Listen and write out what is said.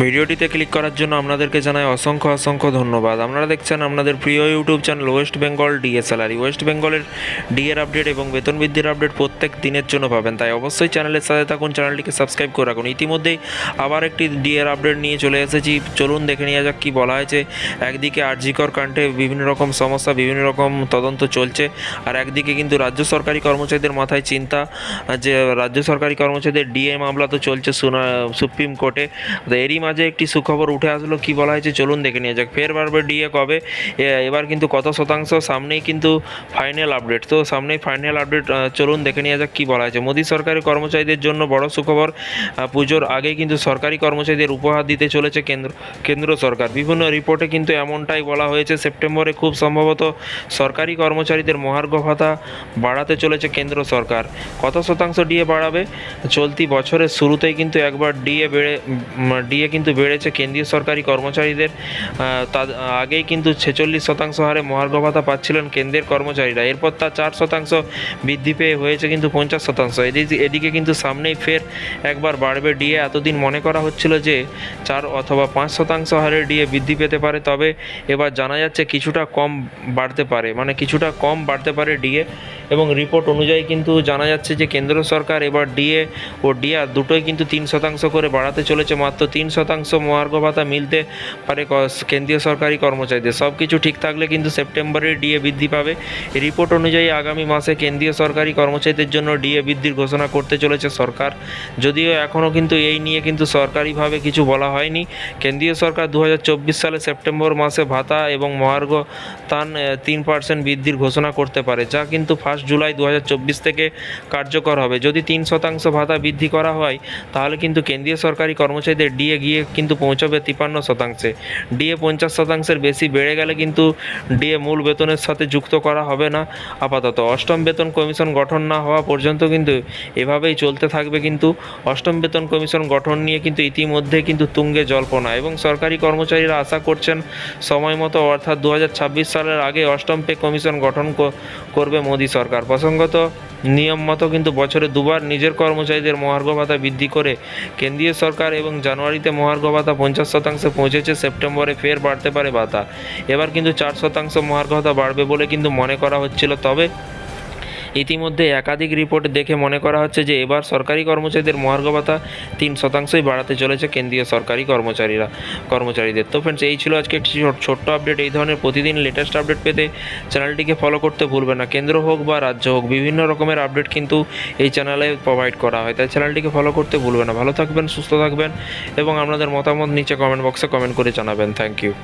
ভিডিওটিতে ক্লিক করার জন্য আপনাদেরকে জানাই অসংখ্য অসংখ্য ধন্যবাদ। আপনারা দেখছেন আপনাদের প্রিয় YouTube channel West Bengal DA salary West বেঙ্গলের ডিএর আপডেট এবং বেতন বৃদ্ধির আপডেট প্রত্যেক দিনের জন্য পাবেন। তাই অবশ্যই চ্যানেলের সাথে থাকুন, চ্যানেলটিকে সাবস্ক্রাইব করে রাখুন। ইতিমধ্যেই আবার একটি ডিএর আপডেট নিয়ে চলে এসেছি। চলুন দেখে নেওয়া যাক কী বলা হয়েছে। একদিকে আরজিকর কাণ্ডে বিভিন্ন রকম সমস্যা, বিভিন্ন রকম তদন্ত চলছে। আর একদিকে কিন্তু রাজ্য সরকারি কর্মচারীদের মাথায় চিন্তা, যে রাজ্য সরকারি কর্মচারীদের ডিএ মামলা তো চলছে সুপ্রিম কোর্টে। এরই মাঝে একটি সুখবর উঠে আসলো, কি বলা হয়েছে চলুন দেখে নিয়ে যাক। ফের বারবার ডিএ কবে? এবার কিন্তু কত শতাংশ, সামনেই কিন্তু ফাইনাল আপডেট তো সামনেই ফাইনাল আপডেট চলুন দেখে নিয়ে যাক কি বলা হয়েছে। মোদী সরকারি কর্মচারীদের জন্য বড় সুখবর পুজোর আগেই কিন্তু সরকারি কর্মচারীদের উপহার দিতে চলেছে কেন্দ্র কেন্দ্র সরকার। বিভিন্ন রিপোর্টে কিন্তু এমনটাই বলা হয়েছে, সেপ্টেম্বরে খুব সম্ভবত সরকারি কর্মচারীদের মহার্ঘ ভাতা বাড়াতে চলেছে কেন্দ্র সরকার। কত শতাংশ ডিএ বাড়াবে? চলতি বছরের শুরুতেই কিন্তু একবার ডিএ বেড়ে ডিএ কিন্তু বেড়েছে কেন্দ্রীয় সরকারি কর্মচারীদের। আগেই কিন্তু ছেচল্লিশ শতাংশ হারে মহার্ঘ ভাতা পাচ্ছিলেন কেন্দ্রের কর্মচারীরা। এরপর তা চার শতাংশ বৃদ্ধি পেয়ে হয়েছে কিন্তু পঞ্চাশ শতাংশ। এদিকে কিন্তু সামনেই ফের একবার বাড়বে ডিএ। এতদিন মনে করা হচ্ছিল যে চার অথবা পাঁচ শতাংশ হারে ডিএ বৃদ্ধি পেতে পারে, তবে এবার জানা যাচ্ছে কিছুটা কম বাড়তে পারে। মানে কিছুটা কম বাড়তে পারে ডিএ। এবং রিপোর্ট অনুযায়ী কিন্তু জানা যাচ্ছে যে কেন্দ্র সরকার এবার ডিএ ও ডিআর দুটোই কিন্তু তিন শতাংশ করে বাড়াতে চলেছে। মাত্র তিন শতাংশ মহার্ঘ ভাতা মিলতে পারে কেন্দ্রীয় সরকারি কর্মচারীদের। সব কিছু ঠিক থাকলে কিন্তু সেপ্টেম্বরে ডিএ বৃদ্ধি পাবে। রিপোর্ট অনুযায়ী আগামী মাসে কেন্দ্রীয় সরকারি কর্মচারীদের জন্য ডিএ বৃদ্ধির ঘোষণা করতে চলেছে সরকার। যদিও এখনও কিন্তু এই নিয়ে কিন্তু সরকারিভাবে কিছু বলা হয়নি। কেন্দ্রীয় সরকার দু হাজার চব্বিশ সালে সেপ্টেম্বর মাসে ভাতা এবং মহার্ঘ তান তিন পার্সেন্ট বৃদ্ধির ঘোষণা করতে পারে, যা কিন্তু ফার্স্ট জুলাই দু হাজার চব্বিশ থেকে কার্যকর হবে। যদি তিন শতাংশ ভাতা বৃদ্ধি করা হয়, তাহলে কিন্তু কেন্দ্রীয় সরকারি কর্মচারীদের ডিএ গিয়ে কিন্তু পৌঁছবে তিপান্ন শতাংশে। ডিএ পঞ্চাশ শতাংশের বেশি বেড়ে গেলে কিন্তু ডিএ মূল বেতনের সাথে যুক্ত করা হবে না আপাতত। অষ্টম বেতন কমিশন গঠন না হওয়া পর্যন্ত কিন্তু এভাবেই চলতে থাকবে কিন্তু অষ্টম বেতন কমিশন গঠন নিয়ে কিন্তু ইতিমধ্যে কিন্তু তুঙ্গে জল্পনা এবং সরকারি কর্মচারীরা আশা করছেন, সময় মতো অর্থাৎ দু হাজার ছাব্বিশ সালের আগে অষ্টম পে কমিশন গঠন করবে মোদী সরকার। প্রসঙ্গত, নিয়ম মতো কিন্তু বছরে দুবার নিজের কর্মচারীদের মহার্ঘ ভাতা বৃদ্ধি করে কেন্দ্রীয় সরকার এবং জানুয়ারিতে মহার্ঘ ভাতা পঞ্চাশ শতাংশে পৌঁছেছে, সেপ্টেম্বরে ফের বাড়তে পারে ভাতা। এবার কিন্তু চার শতাংশ মহার্ঘ ভাতা বাড়বে বলে কিন্তু মনে করা হচ্ছিল। তবে ইতিমধ্যে একাধিক রিপোর্ট দেখে মনে করা হচ্ছে যে এবার সরকারি কর্মচারীদের মহার্ঘ ভাতা তিন শতাংশই বাড়াতে চলেছে কেন্দ্রীয় সরকারি কর্মচারীরা। কর্মচারীদের তো ফ্রেন্ডস এই ছিল আজকে একটি ছোট্ট আপডেট এই ধরনের প্রতিদিন লেটেস্ট আপডেট পেতে চ্যানেলটিকে ফলো করতে ভুলবেন না। কেন্দ্র হোক বা রাজ্য হোক, বিভিন্ন রকমের আপডেট কিন্তু এই চ্যানেলে প্রোভাইড করা হয়। তাই চ্যানেলটিকে ফলো করতে ভুলবেন না। ভালো থাকবেন, সুস্থ থাকবেন এবং আপনাদের মতামত নিচে কমেন্ট বক্সে কমেন্ট করে জানাবেন। Thank you